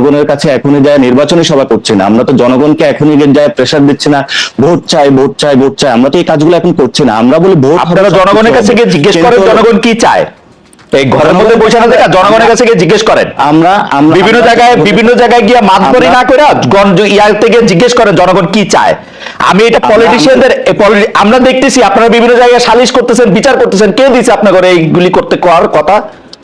জনগণের কাছে এখনই যায় নির্বাচনী সভা করছি না। আমরা তো জনগণকে এখনই যায় প্রেশার দিচ্ছি না। ভোট চাই ভোট চাই ভোট চাই। আমরা তো এই কাজগুলো এখন করছি না। আমরা বলি ভোট আপনারা জনগণের কাছে গিয়ে জিজ্ঞেস করেন জনগণ কি চায়। এই ঘরের মধ্যে বসে না দেখা জনগণের কাছে গিয়ে জিজ্ঞেস করেন। আমরা আমরা বিভিন্ন জায়গায় বিভিন্ন জায়গায় গিয়ে মাতবরি না করে ইয়ার থেকে জিজ্ঞেস করেন জনগণ কি চায়। আমি এটা আমরা- পলিটিশিয়ানদের আমরা দেখতেছি আপনারা বিভিন্ন জায়গায় সালিশ করতেছেন বিচার করতেছেন। কে দিছে আপনার ঘরে এইগুলি করতে করার কথা?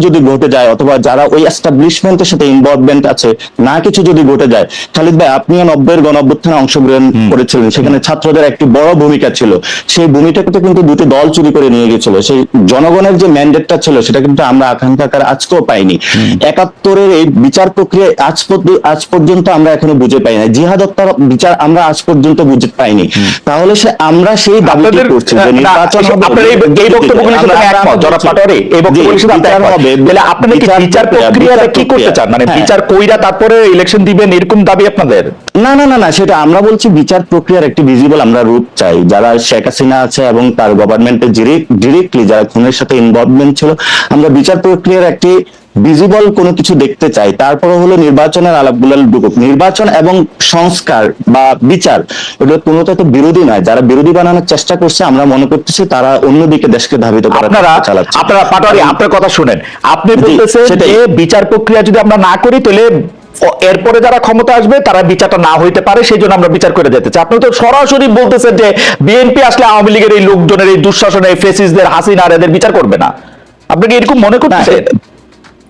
যদি ঘটে যায় অথবা যারা ওই এস্টাবলিশমেন্টের সাথে ইনভলভমেন্ট আছে না কিছু যদি ঘটে যায় খালিদ ভাই আপনিও নব্বইয়ের গণ অভ্যুত্থানে অংশগ্রহণ করেছিলেন। সেখানে ছাত্রদের একটি বড় ভূমিকা ছিল। সেই ভূমিকাকে কিন্তু দুটি দল চুরি করে নিয়ে গেছিল। সেই জনগণের যে ম্যান্ডেটটা ছিল সেটা কিন্তু আমরা আকাঙ্ক্ষাকার আজকেও পাইনি। একাত্তরের এই বিচার প্রক্রিয়া আজ পর্য- আজ পর্যন্ত আমরা এখনও বুঝে পাই না জিহাদ হত্যার বিচার আমরা আজ পর্যন্ত বুঝে পাইনি। তাহলে সে আমরা সেই দাবিটি করছি যে নির্বাচন হবে। এই বক্তব্যগুলির সাথে একমত? জনাব পাটোয়ারি এই বক্তব্যগুলির সাথে। হবে। তাহলে আপনারা কি বিচার প্রক্রিয়াটা কি করতে চান? মানে হ্যাঁ। বিচার কইরা তারপরে ইলেকশন দিবেন এরকম দাবি আপনাদের? না না না না সেটা আমরা বলছি বিচার প্রক্রিয়ার একটি ভিজিবল আমরা রূপ চাই। যারা শেখ হাসিনা আছে এবং তার গভর্নমেন্টের ডিরেক্টলি যারা খুনের সাথে ইনভলভমেন্ট ছিল আমরা বিচার প্রক্রিয়ার একটি ভিজিবল কোনো কিছু দেখতে চাই তারপরে হলো নির্বাচনের আলাপগুলো ঢুকুক। নির্বাচন এবং সংস্কার বা বিচার এটা কোনোটা তো বিরোধী নয়। যারা বিরোধী বানানোর চেষ্টা করছে আমরা মনে করতেছি তারা অন্যদিকে দেশকে ধাবিত করার আপনারা চালাচ্ছে। আপনারা পাটোয়ারি আপনার কথা শুনেন। আপনি বলতেছেন যে বিচার প্রক্রিয়া যদি আমরা না করি তাহলে এরপরে যারা ক্ষমতা আসবে তারা বিচারটা না হইতে পারে সেই জন্য আমরা বিচার করে যেতে চাই। আপনি তো সরাসরি বলতেছেন যে বিএনপি আসলে আওয়ামী লীগের এই লোকজনের এই দুঃশাসনের ফেসিসদের হাসিনার এদের বিচার করবে না। আপনি কি এরকম মনে করতেছেন?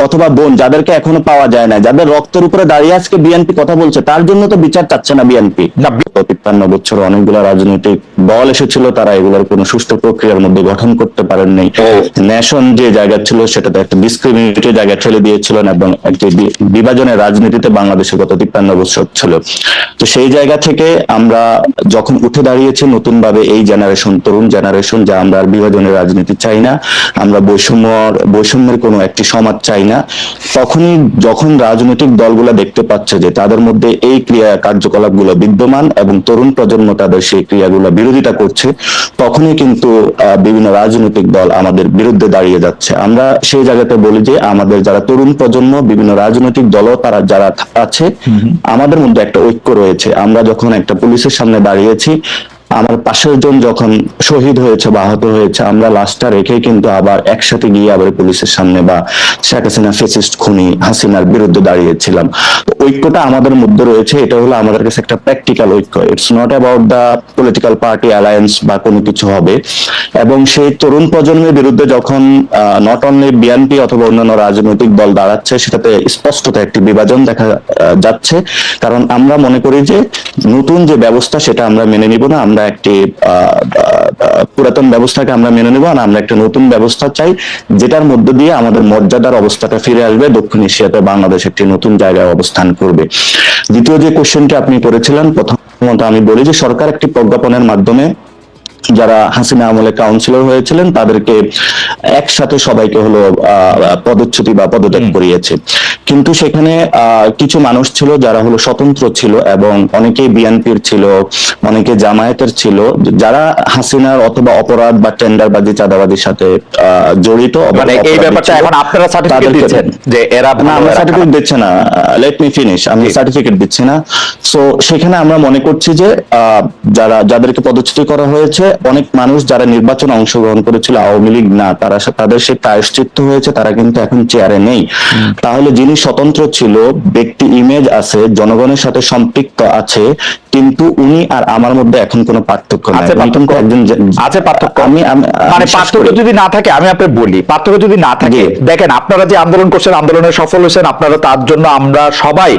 অথবা বোন যাদেরকে এখনও পাওয়া যায় না যাদের রক্তের উপরে দাঁড়িয়ে আজকে বিএনপি কথা বলছে তার জন্য তো বিচার চাচ্ছে না বিএনপি না, তিপ্পান্ন বছর অনেকগুলো রাজনৈতিক দল এসেছিল তারা এগুলোর কোনো সুষ্ঠু প্রক্রিয়ার মধ্যে গঠন করতে পারেননি। ন্যাশন যে জায়গা ছিল সেটাতে একটা ডিসক্রিমিনেটরি জায়গা ঠেলে দিয়েছিলেন এবং একটি বিভাজনের রাজনীতিতে বাংলাদেশে গত তিপ্পান্ন বছর ছিল। তো সেই জায়গা থেকে আমরা যখন উঠে দাঁড়িয়েছি নতুন ভাবে এই জেনারেশন তরুণ জেনারেশন যা আমরা আর বিভাজনের রাজনীতি চাই না আমরা বৈষম্য বৈষম্যের কোনো একটি সমাজ চাই না তখনই যখন রাজনৈতিক দলগুলো দেখতে পাচ্ছে যে তাদের মধ্যে এই ক্রিয়া কার্যকলাপগুলো বিদ্যমান এবং তরুণ প্রজন্ম তাদের সেই ক্রিয়াগুলো বিরোধিতা করছে তখনই কিন্তু বিভিন্ন রাজনৈতিক দল আমাদের বিরুদ্ধে দাঁড়িয়ে যাচ্ছে। আমরা সেই জায়গাতে বলি যে আমাদের যারা তরুণ প্রজন্ম বিভিন্ন রাজনৈতিক দলও তারা যারা আছে আমাদের মধ্যে একটা ঐক্য রয়েছে। আমরা যখন একটা পুলিশের সামনে দাঁড়িয়েছি আমার পাশের জন যখন শহীদ হয়েছে বা আহত হয়েছে, আমরা লাশটা রেখে কিন্তু আবার একসাথে গিয়ে আবার পুলিশের সামনে বা শেখ হাসিনা ফেসিস্ট খুনি হাসিনার বিরুদ্ধে দাঁড়িয়েছিলাম। তো ঐক্যটা আমাদের মধ্যে রয়েছে, এটা হলো আমাদের কাছে একটা প্র্যাকটিক্যাল ঐক্য। It's not about the political party alliance বা কোনো কিছু হবে। এবং সেই তরুণ প্রজন্মের বিরুদ্ধে যখন নট অনলি বিএনপি অথবা অন্যান্য রাজনৈতিক দল দাঁড়াচ্ছে, সেটাতে স্পষ্টত একটি বিভাজন দেখা যাচ্ছে। কারণ আমরা মনে করি যে নতুন যে ব্যবস্থা, সেটা আমরা মেনে নিব না। আমরা একটি পুরাতন ব্যবস্থাকে আমরা মেনে নেব আর আমরা একটা নতুন ব্যবস্থা চাই যেটার মধ্য দিয়ে আমাদের মর্যাদার অবস্থাটা ফিরে আসবে দক্ষিণ এশিয়াতে বাংলাদেশ একটি নতুন জায়গায় অবস্থান করবে। দ্বিতীয় যে কোশ্চেনটি আপনি করেছিলেন প্রথমত আমি বলি যে সরকার একটি প্রজ্ঞাপনের মাধ্যমে যারা হাসিনা আমলে কাউন্সিলর হয়েছিলেন তাদেরকে একসাথে সবাইকে হলো আহ, পদচ্যুতি বা পদত্যাগ করিয়েছে। কিন্তু সেখানে কিছু মানুষ ছিল যারা হলো স্বতন্ত্র ছিল এবং অনেকেই বিএনপির ছিল অনেকে জামায়াতের ছিল যারা হাসিনার অথবা অপরাধ বা টেন্ডারবাজি চাঁদাবাজির সাথে জড়িত মানে এই ব্যাপারটা এখন আপনারা সার্টিফিকেট দিচ্ছেন যে এরা না আমরা সার্টিফিকেট দিচ্ছি না। লেট মি ফিনিশ আমি সার্টিফিকেট দিচ্ছি না। সো সেখানে আমরা মনে করছি যে আহ, যারা যাদেরকে পদচ্যুতি করা হয়েছে অনেক মানুষ যারা নির্বাচনে অংশগ্রহণ করেছিল আওয়ামী লীগ না তারা তাদের সে প্রায়শ্চিত্ত হয়েছে তারা কিন্তু এখন চেয়ারে নেই। তাহলে যিনি স্বতন্ত্র ছিল ব্যক্তি ইমেজ আছে জনগণের সাথে সম্পৃক্ত আছে কিন্তু উনি আর আমার মধ্যে এখন কোনো পার্থক্য আছে পার্থক্য। একজন আছে পার্থক্য? আমি মানে পার্থক্য যদি না থাকে আমি আপনাকে বলি পার্থক্য যদি না থাকে দেখেন আপনারা যে আন্দোলন করছেন আন্দোলনে সফল হয়েছেন আপনারা তার জন্য আমরা সবাই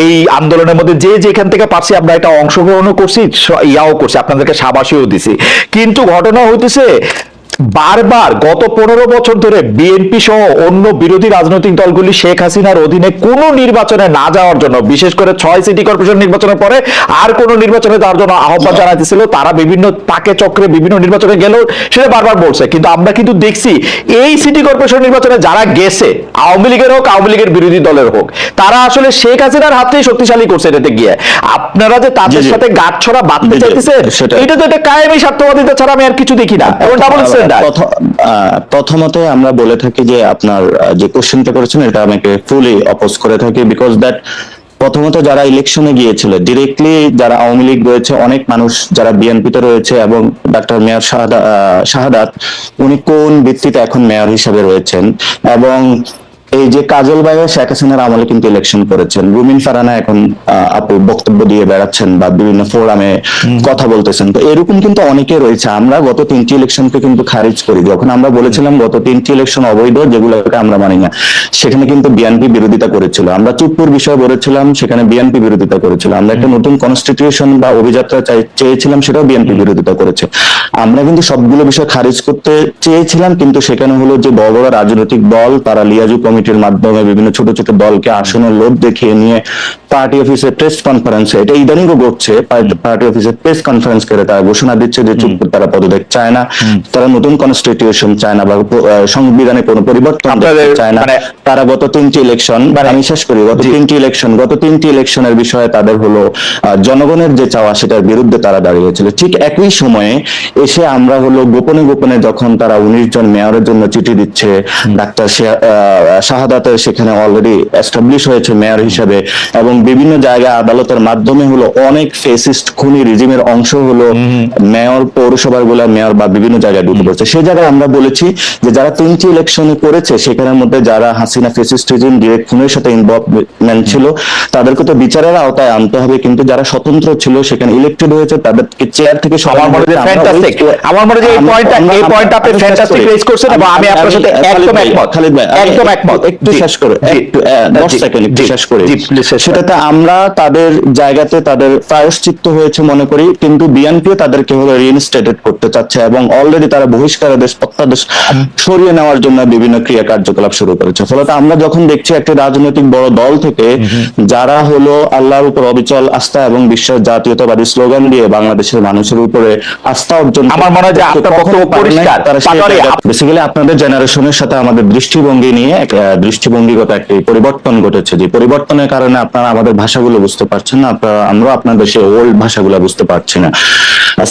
এই আন্দোলনের মধ্যে যে যেখান থেকে পারছি আমরা এটা অংশগ্রহণও করছি ইয়াও করছি আপনাদেরকে সাবাসীও দিছি। কিন্তু ঘটনা হইতেছে বারবার গত পনেরো বছর ধরে বিএনপি সহ অন্য বিরোধী রাজনৈতিক দলগুলি শেখ হাসিনার অধীনে কোনো নির্বাচনে না যাওয়ার জন্য বিশেষ করে ছয় সিটি কর্পোরেশন নির্বাচনের পরে আর কোনো নির্বাচনে যাওয়ার জন্য আহ্বান জানাইতেছিল। তারা বিভিন্ন পাকে চক্রে বিভিন্ন নির্বাচনে গেলেও সেটা বারবার বলছে। কিন্তু আমরা কিন্তু দেখছি এই সিটি কর্পোরেশন নির্বাচনে যারা গেছে আওয়ামী লীগের হোক আওয়ামী লীগের বিরোধী দলের হোক তারা আসলে শেখ হাসিনার হাতেই শক্তিশালী করছে এটাতে গিয়ে। আপনারা যে তাদের। সাথে গাঁট ছড়া বাঁধতে চাইতেছেন এটা তো একটা কায়েমি স্বার্থবাদিতা ছাড়া আমি আর কিছু দেখি না। স্ট্যান্ডার্ড প্রথ- আহ, প্রথমত আমরা বলে থাকি যে আপনার যে কোশ্চেনটা করেছেন, এটা আমাকে ফুলি অপোজ করে থাকি বিকজ দ্যাট প্রথমত যারা ইলেকশনে গিয়েছিল ডিরেক্টলি যারা আওয়ামী লীগ রয়েছে, অনেক মানুষ যারা বিএনপিতে রয়েছে এবং ডাক্তার মেয়র শাহাদাত, উনি কোন ভিত্তিতে এখন মেয়র হিসেবে রয়েছেন এবং এই যে কাজল বাইরে শেখ হাসিনার আমলে কিন্তু ইলেকশন করেছেন। রুমিন ফারানা এখন আপু বক্তব্য দিয়ে বেড়াচ্ছেন বা বিভিন্ন ফোরামে কথা বলতেছেন। তো এরকম কিন্তু অনেকে রয়েছে। আমরা গত তিনটি ইলেকশনকে কিন্তু খারিজ করি যখন আমরা বলেছিলাম গত তিনটি ইলেকশন অবৈধ যেগুলোকে আমরা মানি না। সেখানে কিন্তু বিএনপি বিরোধিতা করেছিল। আমরা চুপ্পুর বিষয় বলেছিলাম সেখানে বিএনপি বিরোধিতা করেছিল। আমরা একটা নতুন কনস্টিটিউশন বা অভিযাত্রা চাই- চেয়েছিলাম সেটাও বিএনপি বিরোধিতা করেছে। আমরা কিন্তু সবগুলো বিষয় খারিজ করতে চেয়েছিলাম কিন্তু সেখানে হলো যে বড় বড় রাজনৈতিক দল তারা লিয়াজু কমিটির মাধ্যমে বিভিন্ন ছোট ছোট দলকে আসনের লোভ দেখিয়ে নিয়ে পার্টি অফিসে প্রেস কনফারেন্সে এটা ইদানিংও ঘটছে পার্টি অফিসে প্রেস কনফারেন্স করে তারা ঘোষণা দিচ্ছে যে চুপ তারা পদত্যাগ চায় না। তারা নতুন কনস্টিটিউশন চায় না বা সংবিধানে কোনো পরিবর্তন চায় না। মানে- তারা গত তিনটি ইলেকশন বা আমি শেষ করি গত তিনটি ইলেকশন গত তিনটি ইলেকশনের বিষয়ে তাদের হলো জনগণের যে চাওয়া সেটার বিরুদ্ধে তারা দাঁড়িয়েছিল ঠিক একই সময়ে এসে আমরা হলো গোপনে গোপনে যখন তারা উনিশ জন মেয়রের জন্য চিঠি দিচ্ছে ডাক্তার শে- আহ, শাহাদাতের সেখানে অলরেডি এস্টাবলিশ হয়েছে মেয়র হিসেবে এবং বিভিন্ন জায়গায় আদালতের মাধ্যমে হলো অনেক ফেসিস্ট খুনি রিজিমের অংশ হলো মেয়র পৌরসভারগুলা মেয়র বা বিভিন্ন জায়গায় ঢুকে পড়ছে। সেই জায়গায় আমরা বলেছি যে যারা তিনটি ইলেকশনে করেছে সেখানের মধ্যে যারা হাসিনা ফেসিস্ট রিজিম ডিরেক্ট খুনের সাথে ইনভলভমেন্ট ছিল তাদেরকে তো বিচারের আওতায় আনতে হবে কিন্তু যারা স্বতন্ত্র ছিল সেখানে ইলেক্টেড হয়েছে তাদেরকে চেয়ার থেকে ফ্যান্টাস্টিক আমার মনে হয় এই পয়েন্টটা এই পয়েন্টটা আপনি ফ্যান্টাস্টিক রেজ করছেন এবং আমি আপনার সাথে একদম একমত। খালিদ ভাই একদম একমত। একটু শেষ করে। একটু আহ, দশ জি, সেকেন্ড একটু শেষ করে। সেটাতে আমরা তাদের জায়গাতে তাদের প্রায়শ্চিত্ত হয়েছে মনে করি কিন্তু বিএনপিও তাদেরকে হলো রিইনস্টেটেড করতে চাচ্ছে এবং অলরেডি তারা বহিষ্কারাদেশ প্রত্যাদেশ সরিয়ে নেওয়ার জন্য বিভিন্ন ক্রিয়া কার্যকলাপ শুরু করেছে। ফলত আমরা যখন দেখছি একটি রাজনৈতিক বড় দল থেকে যারা হলো আল্লাহর উপর অবিচল আস্থা এবং বিশ্বাস জাতীয়তাবাদী স্লোগান দিয়ে বাংলাদেশের মানুষের উপরে আস্থা অর্জন আমার মনে হয় যে আপনার বক্তব্য পরিষ্কার। বেসিক্যালি আপনাদের জেনারেশনের সাথে আমাদের দৃষ্টিভঙ্গি নিয়ে দৃষ্টিভঙ্গিগত একটি পরিবর্তন ঘটেছে। যে পরিবর্তনের কারণে আপনারা আমাদের ভাষাগুলো বুঝতে পারছেন না আপনারা আমরা আপনাদের সেই ওল্ড ভাষাগুলো বুঝতে পারছি না।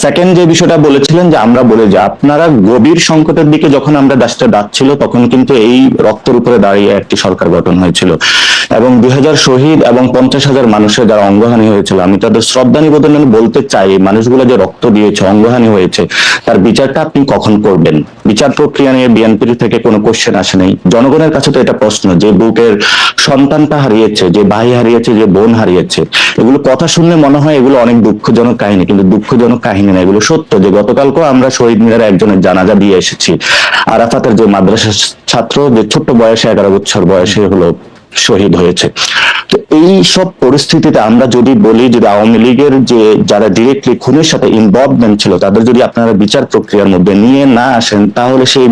সেকেন্ড যে বিষয়টা বলেছিলেন যে আমরা বলে যে আপনারা গভীর সংকটের দিকে যখন আমরা দেশটা যাচ্ছিল তখন কিন্তু এই রক্তের উপরে দাঁড়িয়ে একটি সরকার গঠন হয়েছিল। এবং দুই হাজার শহীদ এবং পঞ্চাশ হাজার মানুষের যারা অঙ্গহানি হয়েছিল আমি তাদের শ্রদ্ধা নিবেদন বলতে চাই মানুষগুলো যে রক্ত দিয়েছে অঙ্গহানি হয়েছে তার বিচারটা আপনি কখন করবেন? বিচার প্রক্রিয়া নিয়ে বিএনপির থেকে কোনো কোশ্চেন আসে নাই। জনগণের কাছে তো এটা প্রশ্ন, যে বুকের সন্তানটা হারিয়েছে, যে ভাই হারিয়েছে, যে বোন হারিয়েছে, এগুলো কথা শুনলে মনে হয় এগুলো অনেক দুঃখজনক কাহিনী, কিন্তু দুঃখজনক কাহিনী না, এগুলো সত্য যে গতকালকেও আমরা শহীদ মিনারে একজনের জানাজা দিয়ে এসেছি। আরাফাতের যে মাদ্রাসা ছাত্র, যে ছোট্ট বয়সে এগারো বছর বয়সে হলো শহীদ হয়েছে। তো এই সব পরিস্থিতিতে আমরা যদি বলি যদি আওয়ামী লীগের যে যারা ডিরেক্টলি খুনের সাথে ইনভলভমেন্ট ছিল তাদের যদি আপনারা বিচার প্রক্রিয়ার মধ্যে নিয়ে না আসেন তাহলে সেই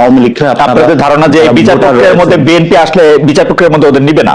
আওয়ামী লীগরা আপনাদের ধারণা যে বিচার প্রক্রিয়ার মধ্যে বিএনপি আসলে বিচার প্রক্রিয়ার মধ্যে ওদের নিবে না।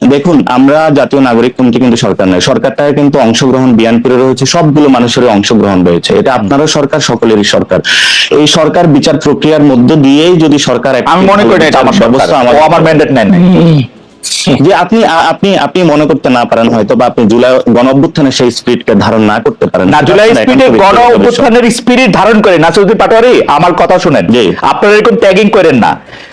দেখুন আমরা জাতীয় নাগরিক কমিটি কিন্তু সরকার নয়। সরকারটায় কিন্তু অংশগ্রহণ বিএনপির রয়েছে সবগুলো মানুষের অংশগ্রহণ রয়েছে। এটা আপনারও সরকার সকলেরই সরকার। এই সরকার বিচার প্রক্রিয়ার মধ্য দিয়েই যদি সরকার আমি মনে করি এটা আমার ব্যবস্থা আমার ম্যান্ডেট নেন নাই। যে আপনি আপনি আপনি মনে করতে না পারেন হয়তো বা আপনি জুলাই গণ অভ্যুত্থানে সেই স্পিরিটকে ধারণ না করতে পারেন। না জুলাই আপনার স্পিডে একান্ত গণ অভ্যুত্থানের স্পিরিট ধারণ করে নাসিরুদ্দিন পাটোয়ারি আমার কথা শুনেন। আপনারা এরকম ট্যাগিং করেন না।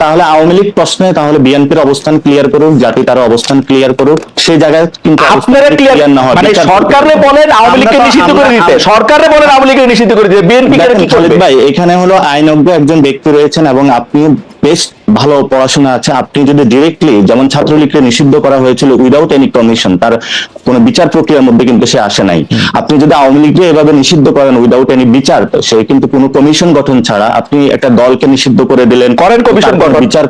তাহলে আওয়ামী লীগ প্রশ্নে তাহলে বিএনপির অবস্থান ক্লিয়ার করুক জাতি তার অবস্থান ক্লিয়ার করুক সেই জায়গায় কিন্তু আপনারা ক্লিয়ার না হয় মানে সরকারে বলেন আওয়ামী লীগকে নিষিদ্ধ করে দিতে। সরকারে বলেন আওয়ামী লীগকে নিষিদ্ধ করে দিতে। বিএনপি ভাই এখানে হলো আইনজ্ঞ একজন ব্যক্তি রয়েছেন এবং আপনি বেশ ভালো পড়াশোনা আছে। আপনি যদি ডিরেক্টলি যেমন ছাত্রলীগকে নিষিদ্ধ করা হয়েছিল উইদাউট এনি কমিশন তার কোনো বিচার প্রক্রিয়ার মধ্যে কিন্তু সে আসে নাই। আপনি যদি আওয়ামী লীগকে এভাবে নিষিদ্ধ করেন উইদাউট এনি বিচার তো সে কিন্তু কোনো কমিশন গঠন ছাড়া আপনি একটা দলকে নিষিদ্ধ করে দিলেন। করেন কমিশন বিচার